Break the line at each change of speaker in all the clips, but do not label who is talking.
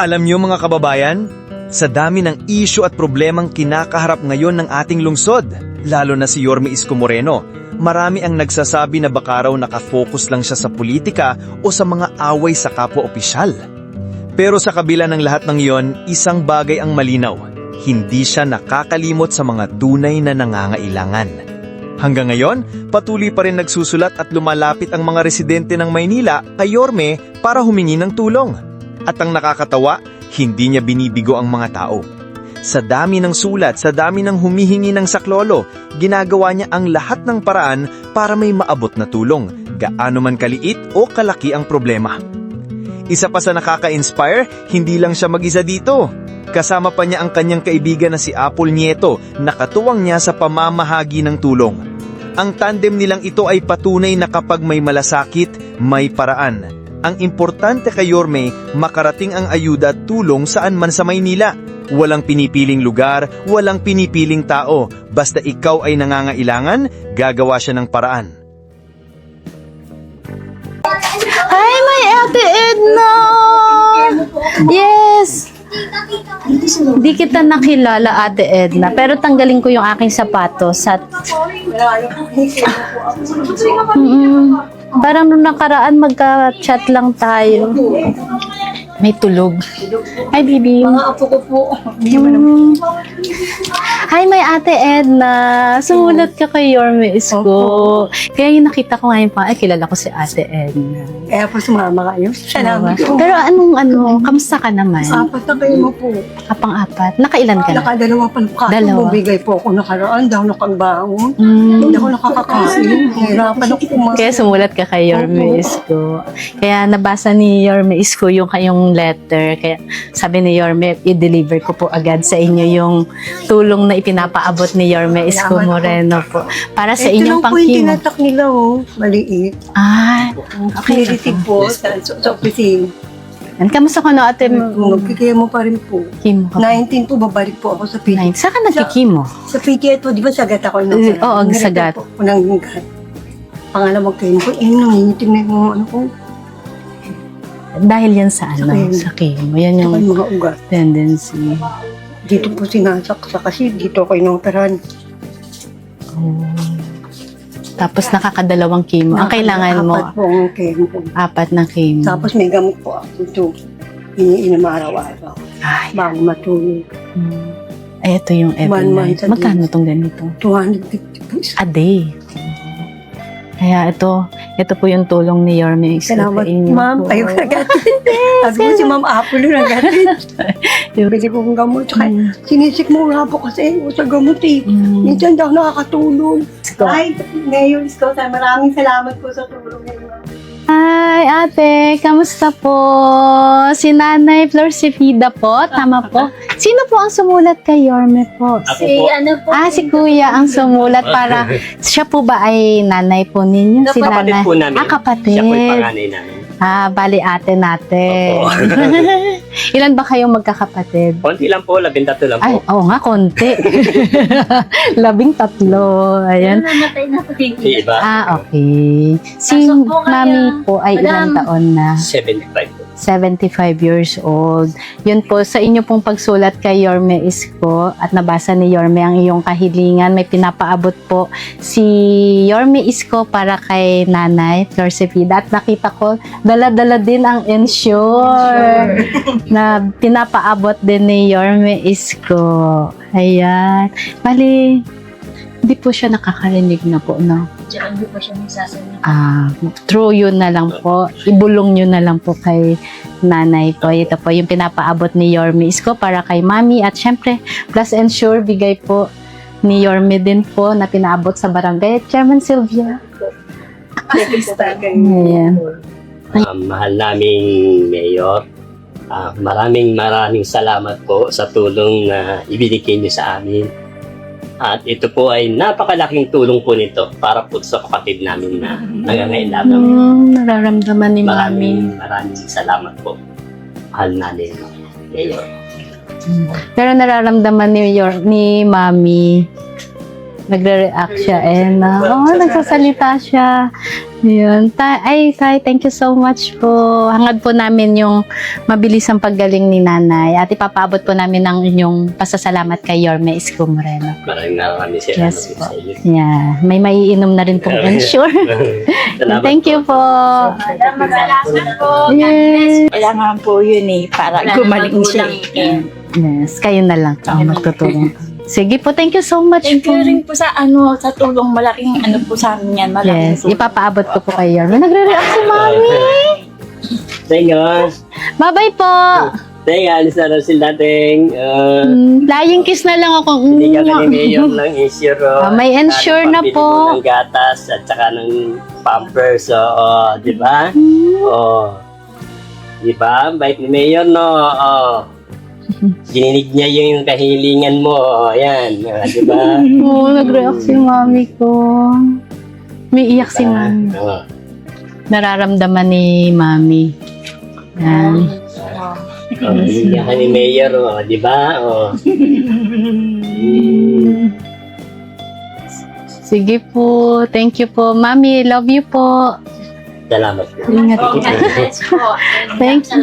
Alam niyo mga kababayan, sa dami ng isyu at problemang kinakaharap ngayon ng ating lungsod, lalo na si Yorme Isko Moreno, marami ang nagsasabi na baka raw nakafocus lang siya sa politika o sa mga away sa kapwa opisyal. Pero sa kabila ng lahat ng iyon, isang bagay ang malinaw. Hindi siya nakakalimot sa mga tunay na nangangailangan. Hanggang ngayon, patuloy pa rin nagsusulat at lumalapit ang mga residente ng Maynila kay Yorme para humingi ng tulong. At ang nakakatawa, hindi niya binibigo ang mga tao. Sa dami ng sulat, sa dami ng humihingi ng saklolo, ginagawa niya ang lahat ng paraan para may maabot na tulong, gaano man kaliit o kalaki ang problema. Isa pa sa nakaka-inspire, hindi lang siya mag-isa dito. Kasama pa niya ang kanyang kaibigan na si Apple Nieto, nakatuwang niya sa pamamahagi ng tulong. Ang tandem nilang ito ay patunay na kapag may malasakit, may paraan. Ang importante kay Yorme, makarating ang ayuda at tulong saan man sa Maynila. Walang pinipiling lugar, walang pinipiling tao. Basta ikaw ay nangangailangan, gagawa siya ng paraan.
Hi, my Ate Edna! Yes! Di kita nakilala, Ate Edna, pero tanggalin ko yung aking sapatos at... Mm, parang nung nakaraan magka-chat lang tayo. May tulog. Hi, baby.
Mga apo ko po.
Mm. Hi, my ate Edna. Sumulat ka kay Yorme Isko. Kaya yung nakita ko ngayon pa, ay kilala ko si ate Edna.
Kaya po sumama kayo. Salamat po.
Pero anong ano, kamusta ka naman?
Apat na kayo mo po.
Kapang-apat. Nakailan ka na?
Nakadalawa pa kaso.
Dalawa.
Bumigay po ako nakaraan. Daw nakagbaon.
Mm.
Hindi ako nakakakain. Hirapan ako kumain.
Kaya sumulat ka kay Yorme Isko. Kaya nabasa ni Yorme Isko yung kayong letter. Kaya sabi ni Yorme, i-deliver ko po agad sa inyo yung tulong na ipinapaabot ni Yorme Isko. Moreno po. Para sa
Ito
inyong
lang po yung
pangkimo.
tinatak nila oh. Maliit.
Ah, okay.
Piniritig po sa, sa, sa opisina.
Yan, kamusta ka na ate
Kung
mo?
Pa rin po.
Kimo ka pa.
19 po, babalik po ako sa PTA.
Nine. Saan ka nagkikimo?
Sa PTA po, di ba sagat ako? nung-
Eh, oo,
Nirito
sagat.
po ako ng gat. Pangalawang kayo po, eh, nangingitim na yung ano ko.
Dahil yan sa ano, sa chemo. Yan
Saka
yung
yung mga ugat.
tendency.
Dito po sinasaksa kasi dito ako inoperahan.
Oh. Tapos nakakadalawang chemo. Ang kailangan mo,
Apat po ang chemo.
apat na chemo.
Tapos may gamot po ako ito. Iniinom araw-araw.
Ay,
Bago matulog.
mm. Ay, ito yung
One month
Evernight.
a day.
Magkano tong ganito?
250 po.
A day. Kaya ito, ito po yung tulong ni Yorme.
Salamat,
sa inyo
ma'am.
po.
Ayaw na gatin. Sabi ko si ma'am Apple na gatin. Bili ko ng gamot. Tsaka
Mm.
sinisik mo nga po kasi sa gamot eh.
Mm.
Minsan daw nakakatulong. Ay, Mayor Isko, maraming salamat po sa tulong niyo.
Hi, ate. Kamusta po? Si Nanay Flor Sefida po. Tama po. Sino po ang sumulat kay Yorme po?
Ako po.
ano po?
Ah, si Kuya ang sumulat para... Siya po ba ay nanay po ninyo? Si
Kapatid
nanay.
po namin.
Ah, kapatid.
Siya po yung panganay namin.
Ah, bali ate natin.
Opo.
Ilan ba kayong magkakapatid?
Konti lang po, labintato lang
Ay,
po.
oo nga, konti. Labing tatlo. Ayan.
namatay na po
Yung iba,
Ah, okay. Si
Pasok po kayo.
mami po ay ilang
Madam.
taon na?
75 po.
75 years old. Yun po, sa inyo pong pagsulat kay Yorme Isko at nabasa ni Yorme ang iyong kahilingan, may pinapaabot po si Yorme Isko para kay nanay, Flor Cepeda. At nakita ko, dala-dala din ang ensure na pinapaabot din ni Yorme Isko. Ayan. Bali, hindi po siya nakakarinig na po, no?
Diyan hindi pa siya nagsasalita.
Ah, true yun na lang po. Ibulong nyo na lang po kay nanay po. Ito po yung pinapaabot ni Yorme Isko para kay mami. At syempre, plus ensure, bigay po ni Yorme din po na pinaabot sa barangay. Chairman Sylvia. Ayan.
Ah, mahal naming mayor. Ah, maraming maraming salamat po sa tulong na ibinigay niyo sa amin. At ito po ay napakalaking tulong po nito para po sa kapatid namin na nangangailangan.
Hmm, nararamdaman ni mami.
Maraming maraming salamat po. Mahal namin, mayor.
Pero nararamdaman ni, Yor- ni mami, nagre-react siya eh na, oh, nagsasalita siya. Yun. Ta- ay, tay, thank you so much po. Hangad po namin yung mabilis ang paggaling ni nanay. At ipapaabot po namin ang inyong pasasalamat kay Yorme Isko Moreno.
Maraming maraming salamat
Yes po. Yeah. May maiinom na rin pong ensure.
Salamat
thank you po.
Salamat po.
Yes.
Kailangan po yun eh, para gumaling siya.
Yes, kayo na lang ang magtutulong. Sige po, thank you so much
Thank
po.
you rin po sa ano, sa tulong malaking ano po sa amin yan. Malaking
Yes,
tulong.
ipapaabot ko po kay Yorme. Nagre-react si Mami.
Thank you.
Bye-bye po.
Thank you. Alis na sila dating. Uh,
Mm, Flying kiss na lang ako.
hindi ka
Mm.
ni Mayor ng insure. oh.
Ah, may insure
Saka
na po.
mo ng gatas at saka ng pampers. Oo, di ba?
Mm.
Oo. Di ba? Bait ni Mayor, no? Oo. Gininig niya yung kahilingan mo. Oh, yan. Ah, di ba?
Oo, nag-react si mami ko. May iyak si mami.
Oo.
Nararamdaman ni mami. Yan.
Oh, binigyan ka ni Mayor, oh, di ba? Oh.
Sige po. Thank you po. Mami, love you po.
Salamat po.
Ingat po. Thank you.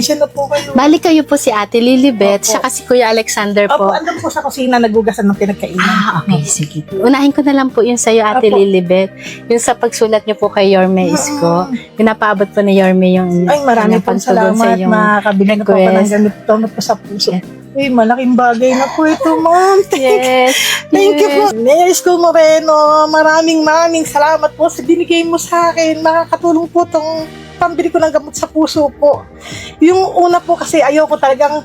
Siya na po kayo.
Balik kayo po si Ate Lilibet,
Opo.
siya si Kuya Alexander
Opo,
po.
andun po sa kusina nagugasan ng pinagkainan.
Ah, okay. Sige. Unahin ko na lang po yung sa'yo, Ate
Opo.
Lilibet. Yung sa pagsulat niyo po kay Yorme Isko. Pinapaabot po ni Yorme yung
Ay, marami
kanyang
pong
pagtulong
salamat.
iyong
Makakabili na po ako ng
request.
ganito na po sa puso. Uy, malaking bagay na po ito, ma'am.
Yes.
Thank you po. Mayor School Moreno, maraming maraming salamat po sa binigay mo sa akin. Makakatulong po tong pambili ko ng gamot sa puso po. Yung una po kasi ayoko talagang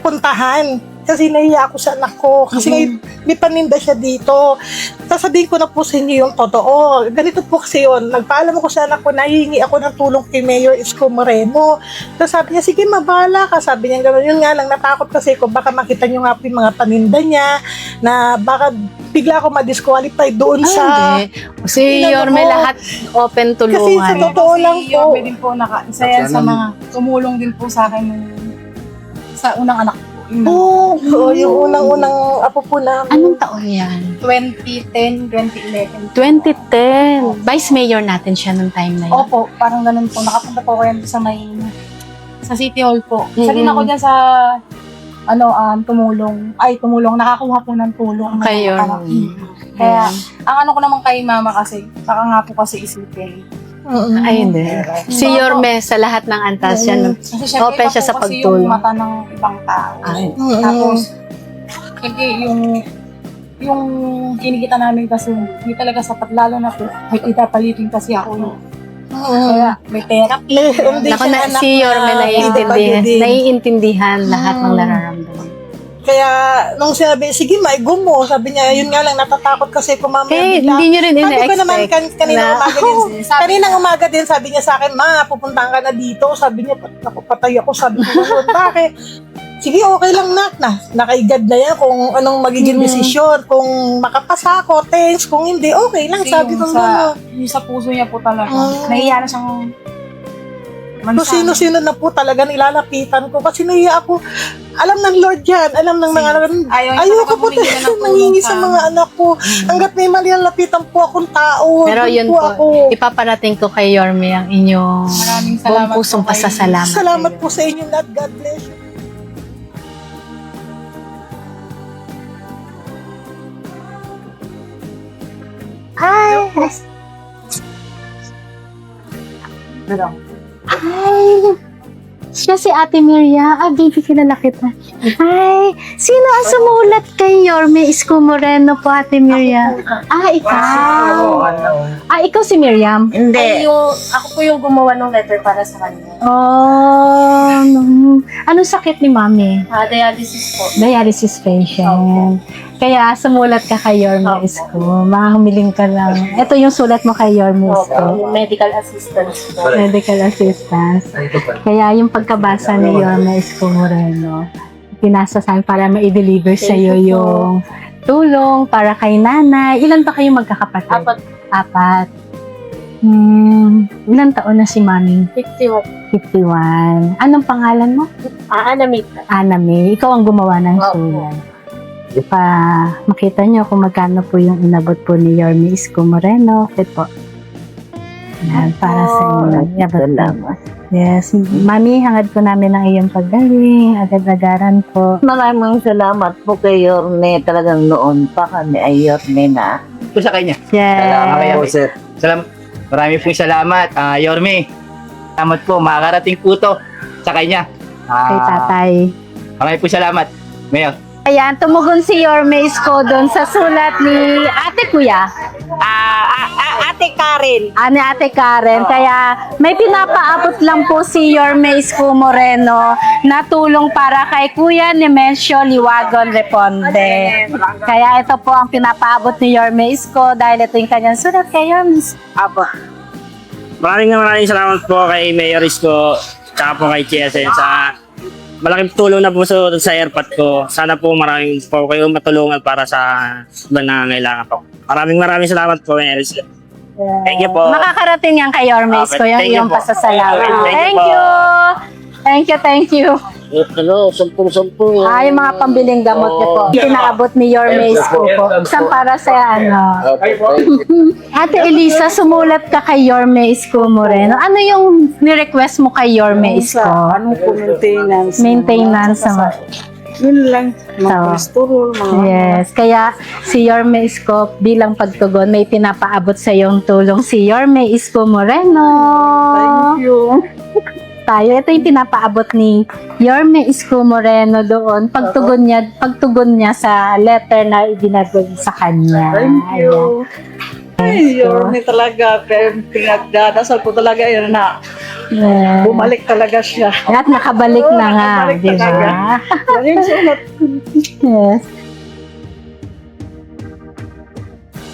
puntahan. Kasi nahiya ako sa anak ko. Kasi ngayon, may paninda siya dito. Sasabihin ko na po sa inyo yung totoo. Ganito po kasi yun. Nagpaalam ako sa anak ko, nahihingi ako ng tulong kay Mayor Isko Moreno. Tapos sabi niya, sige, mabala ka. Sabi niya gano'n. Yun nga lang, natakot kasi ko. Baka makita niyo nga po yung mga paninda niya na baka bigla ako ma-disqualify doon
Ah,
sa...
hindi. Si Yorme
mo.
lahat open
Kasi sa
tulungan.
totoo lang
si
po.
Yorme din po naka, isa yan sa mga tumulong din po sa akin sa unang anak
Oo, oo, yung unang-unang apo po namin.
Anong taon yan?
2010, 2011.
2010. Vice Mayor natin siya nung time na yun.
Opo, parang ganun po. Nakapunta po yan sa may sa City Hall po. Isa din ako dyan sa ano, um, tumulong. Ay, tumulong. Nakakuha po ng tulong. ng
Kay
mga anak. Kaya, ang ano ko naman kay mama kasi, baka nga po kasi isipin.
Mm-mm.
Ay, hindi. Si Yorme sa lahat ng antas siya. no?
Kasi
Open
iba
siya
po
sa
kasi
pagtulong.
yung mata ng ibang tao.
Ay.
Mm-mm.
Tapos, hindi yung yung kinikita namin kasi hindi talaga sapat lalo na po may itapalitin kasi ako no.
Mm-mm.
kaya may
Eh, hindi
Ako na, si Yorme
na
naiintindihan, naiintindihan lahat ng nararamdaman.
Kaya, nung sinabi, sige, maigo mo. Sabi niya, yun nga lang, natatakot kasi kung mamaya
Eh,
bigla.
hindi nyo rin
Sabi ko naman, kan, kanina
na-
umaga din, kaninang umaga din, sabi niya sa akin, ma, pupuntahan ka na dito. Sabi niya, "Pat- ako, patay ako. Sabi ko, "Ganun, bakit? Sige, okay lang nak na. Nakaigad na yan kung anong magiging
Mm.
desisyon. Kung makapasa ako, thanks. Kung hindi, okay lang. Sabi ko,
sa,
gano'n.
yung sa puso niya po talaga
Ah.
nahiya na siyang
Kung sino-sino na po talaga nilalapitan ko. Kasi nahiya ako. Alam ng Lord yan. Alam ng mga...
Ayaw niya
Ayoko po talaga nangingi sa mga anak ko. Hanggat may malalapitan po akong tao.
Pero yun
po
po,
ako.
Ipaparating ko kay Yorme ang inyong
Maraming
buong
salamat
pusong
po
pasasalamat.
Salamat
kayo.
po sa inyo lahat. God bless you.
Hi! Hi! Siya si Ate Miria. Ah, baby, kilala kita. Hi! Sino ang sumulat kay Yorme Isko Moreno po, Ate Miria? Ah, ikaw. Ah, ikaw si Miriam?
Ay,
Hindi.
yung, ako po yung gumawa ng letter para sa kanya.
Oh, no. Anong sakit ni Mami?
Ah, dialysis po.
Dialysis patient. Kaya sumulat ka kay Yorme
Opo.
Isko. Mahumiling ka lang. Ito yung sulat mo kay Yorme
Opo,
Isko.
yung medical assistance po.
Medical assistance. Kaya yung pagkabasa ni Yorme Isko Moreno, pinasa sa akin para ma-deliver sa iyo
you
yung tulong para kay nanay. Ilan ba kayo magkakapatid?
Apat,
Apat. Hmm, ilang taon na si Mami?
51.
51. Anong pangalan mo?
Ah, anamit.
Anami. Ikaw ang gumawa ng
Opo.
sulat. Pa makita nyo kung magkano po yung inabot po ni Yorme Isko Moreno. Ito po. Yan, para sa inyo. Salamat. Yes. Mami, hangad po namin ang iyong paggaling. Agad-agaran po.
Maraming salamat po kay Yorme. Talagang noon pa kami ay Yorme na.
po sa kanya.
Yes.
po, sir. Salam Marami po salamat, ah, Yorme. Salamat po, makakarating po to sa kanya. Ah,
Kay tatay.
Marami po salamat, Mayor.
Ayan, tumugon si Yorme Isko doon sa sulat ni ate kuya.
Ate Karen.
Ani Ate Karen. Kaya may pinapaabot lang po si Yorme Isko Moreno na tulong para kay Kuya Nemesio Liwagon Reponde. Kaya ito po ang pinapaabot ni Yorme Isko dahil ito yung kanyang sulat kay Yorme Isko.
Apo. Maraming maraming salamat po kay Mayor Isko tsaka po kay CSN sa malaking tulong na po sa, sa airpot ko. Sana po maraming po kayo matulungan para sa ibang nangangailangan po. Maraming maraming salamat po, Mayor Isko. Thank you po.
Makakarating yan kay Yorme Isko,
Okay,
yung
thank you
iyong
po.
pasasalamat.
Thank you
Thank
po.
you! Thank you, thank you.
Hello, sampung-sampung.
Ah, yung mga pambiling gamot niyo po. Pinaabot ni Yorme Isko po. Isang para sa ano. Ate Elisa, sumulat ka kay Yorme Isko Moreno. Ano yung ni-request mo kay Isko?
Ano po maintenance?
Maintenance naman.
Yun lang. Mga
Oo.
cholesterol, mga
Yes, kaya si Yorme Isko bilang pagtugon may pinapaabot sa iyong tulong si Yorme Isko Moreno.
Thank you.
Tayo, ito yung pinapaabot ni Yorme Isko Moreno doon. Pagtugon niya, pagtugon niya sa letter na ibinagay sa kanya.
Thank you.
Ayan.
Ay, Yorme talaga. Pinagdadasal ko talaga yun na
Yes.
bumalik talaga siya.
At nakabalik
Oo,
na nga,
nakabalik
di
talaga. Yan yung sulat.
Yes.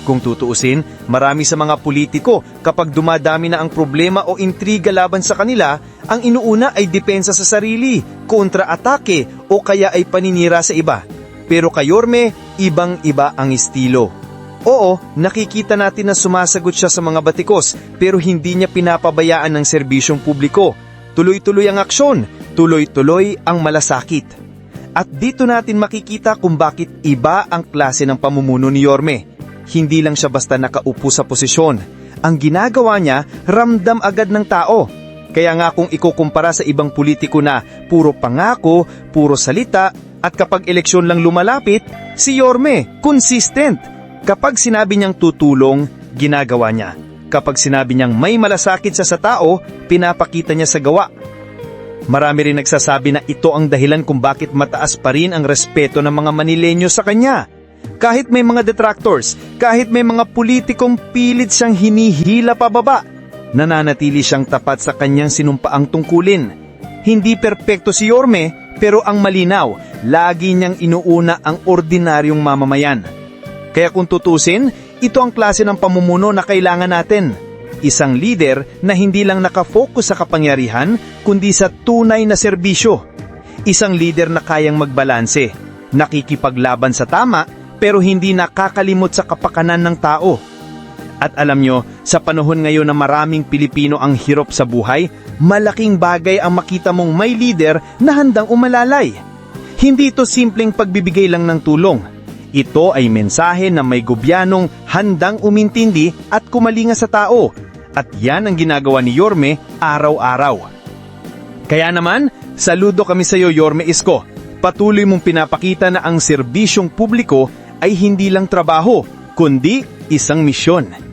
Kung tutuusin, marami sa mga politiko kapag dumadami na ang problema o intriga laban sa kanila, ang inuuna ay depensa sa sarili, kontra-atake o kaya ay paninira sa iba. Pero kay Yorme, ibang-iba ang estilo. Oo, nakikita natin na sumasagot siya sa mga batikos pero hindi niya pinapabayaan ng serbisyong publiko. Tuloy-tuloy ang aksyon, tuloy-tuloy ang malasakit. At dito natin makikita kung bakit iba ang klase ng pamumuno ni Yorme. Hindi lang siya basta nakaupo sa posisyon. Ang ginagawa niya, ramdam agad ng tao. Kaya nga kung ikukumpara sa ibang politiko na puro pangako, puro salita, at kapag eleksyon lang lumalapit, si Yorme, consistent. Kapag sinabi niyang tutulong, ginagawa niya. Kapag sinabi niyang may malasakit sa sa tao, pinapakita niya sa gawa. Marami rin nagsasabi na ito ang dahilan kung bakit mataas pa rin ang respeto ng mga Manilenyo sa kanya. Kahit may mga detractors, kahit may mga politikong pilit siyang hinihila pababa, nananatili siyang tapat sa kanyang sinumpaang tungkulin. Hindi perpekto si Yorme, pero ang malinaw, lagi niyang inuuna ang ordinaryong mamamayan. Kaya kung tutusin, ito ang klase ng pamumuno na kailangan natin. Isang leader na hindi lang nakafocus sa kapangyarihan, kundi sa tunay na serbisyo. Isang leader na kayang magbalanse, nakikipaglaban sa tama, pero hindi nakakalimot sa kapakanan ng tao. At alam nyo, sa panahon ngayon na maraming Pilipino ang hirap sa buhay, malaking bagay ang makita mong may leader na handang umalalay. Hindi ito simpleng pagbibigay lang ng tulong. Ito ay mensahe na may gobyanong handang umintindi at kumalinga sa tao. At yan ang ginagawa ni Yorme araw-araw. Kaya naman, saludo kami sa iyo Yorme Isko. Patuloy mong pinapakita na ang serbisyong publiko ay hindi lang trabaho, kundi isang misyon.